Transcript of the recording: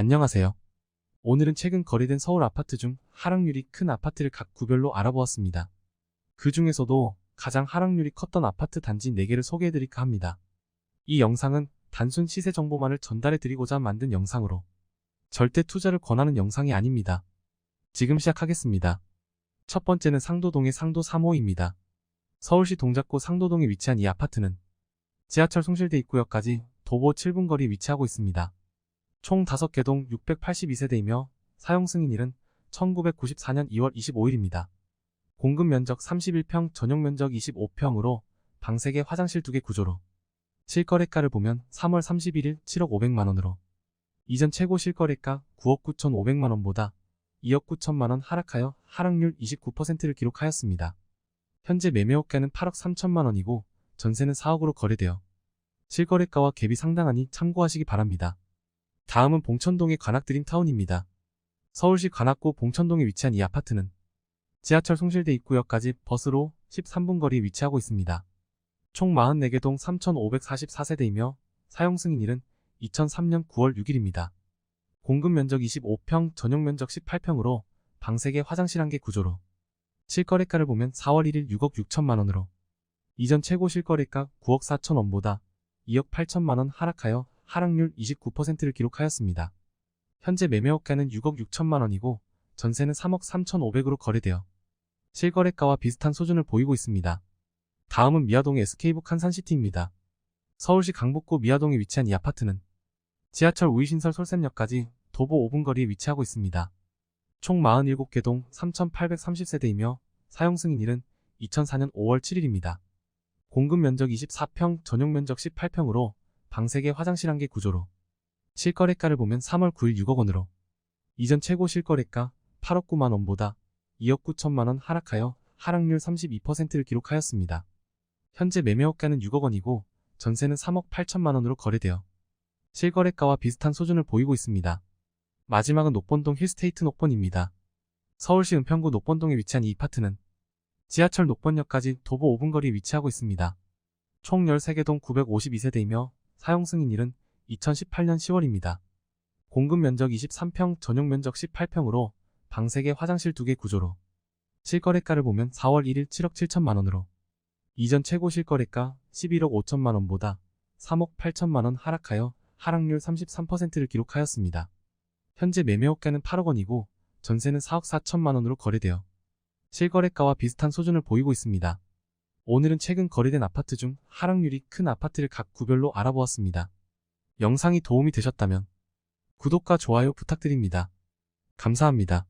안녕하세요. 오늘은 최근 거래된 서울 아파트 중 하락률이 큰 아파트를 각 구별로 알아보았습니다. 그 중에서도 가장 하락률이 컸던 아파트 단지 4개를 소개해드릴까 합니다. 이 영상은 단순 시세 정보만을 전달해드리고자 만든 영상으로 절대 투자를 권하는 영상이 아닙니다. 지금 시작하겠습니다. 첫 번째는 상도동의 상도 3호입니다. 서울시 동작구 상도동에 위치한 이 아파트는 지하철 송실대 입구역까지 도보 7분 거리에 위치하고 있습니다. 총 5개 동 682세대이며 사용 승인일은 1994년 2월 25일입니다. 공급 면적 31평, 전용 면적 25평으로 방 3개, 화장실 2개 구조로 실거래가를 보면 3월 31일 7억 500만원으로 이전 최고 실거래가 9억 9,500만원보다 2억 9천만원 하락하여 하락률 29%를 기록하였습니다. 현재 매매호가는 8억 3천만원이고 전세는 4억으로 거래되어 실거래가와 갭이 상당하니 참고하시기 바랍니다. 다음은 봉천동의 관악드림타운입니다. 서울시 관악구 봉천동에 위치한 이 아파트는 지하철 송실대 입구역까지 버스로 13분 거리에 위치하고 있습니다. 총 44개 동 3,544세대이며 사용 승인 일은 2003년 9월 6일입니다. 공급 면적 25평, 전용 면적 18평으로 방 3개, 화장실 1개 구조로 실거래가를 보면 4월 1일 6억 6천만원으로 이전 최고 실거래가 9억 4천원보다 2억 8천만원 하락하여 하락률 29%를 기록하였습니다. 현재 매매호가는 6억 6천만 원이고 전세는 3억 3천5백으로 거래되어 실거래가와 비슷한 수준을 보이고 있습니다. 다음은 미아동의 SK북 한산시티입니다. 서울시 강북구 미아동에 위치한 이 아파트는 지하철 우이신설 솔샘역까지 도보 5분 거리에 위치하고 있습니다. 총 47개 동 3,830세대이며 사용 승인일은 2004년 5월 7일입니다. 공급 면적 24평, 전용 면적 18평으로 방 3개, 화장실 1개 구조로 실거래가를 보면 3월 9일 6억 원으로 이전 최고 실거래가 8억 9만 원보다 2억 9천만 원 하락하여 하락률 32%를 기록하였습니다. 현재 매매호가는 6억 원이고 전세는 3억 8천만 원으로 거래되어 실거래가와 비슷한 수준을 보이고 있습니다. 마지막은 녹본동 힐스테이트 녹본입니다. 서울시 은평구 녹본동에 위치한 이 아파트는 지하철 녹본역까지 도보 5분 거리에 위치하고 있습니다. 총 13개 동 952세대이며 사용 승인일은 2018년 10월입니다. 공급 면적 23평, 전용 면적 18평으로 방 3개, 화장실 2개 구조로 실거래가를 보면 4월 1일 7억 7천만 원으로 이전 최고 실거래가 11억 5천만 원보다 3억 8천만 원 하락하여 하락률 33%를 기록하였습니다. 현재 매매호가는 8억 원이고 전세는 4억 4천만 원으로 거래되어 실거래가와 비슷한 수준을 보이고 있습니다. 오늘은 최근 거래된 아파트 중 하락률이 큰 아파트를 각 구별로 알아보았습니다. 영상이 도움이 되셨다면 구독과 좋아요 부탁드립니다. 감사합니다.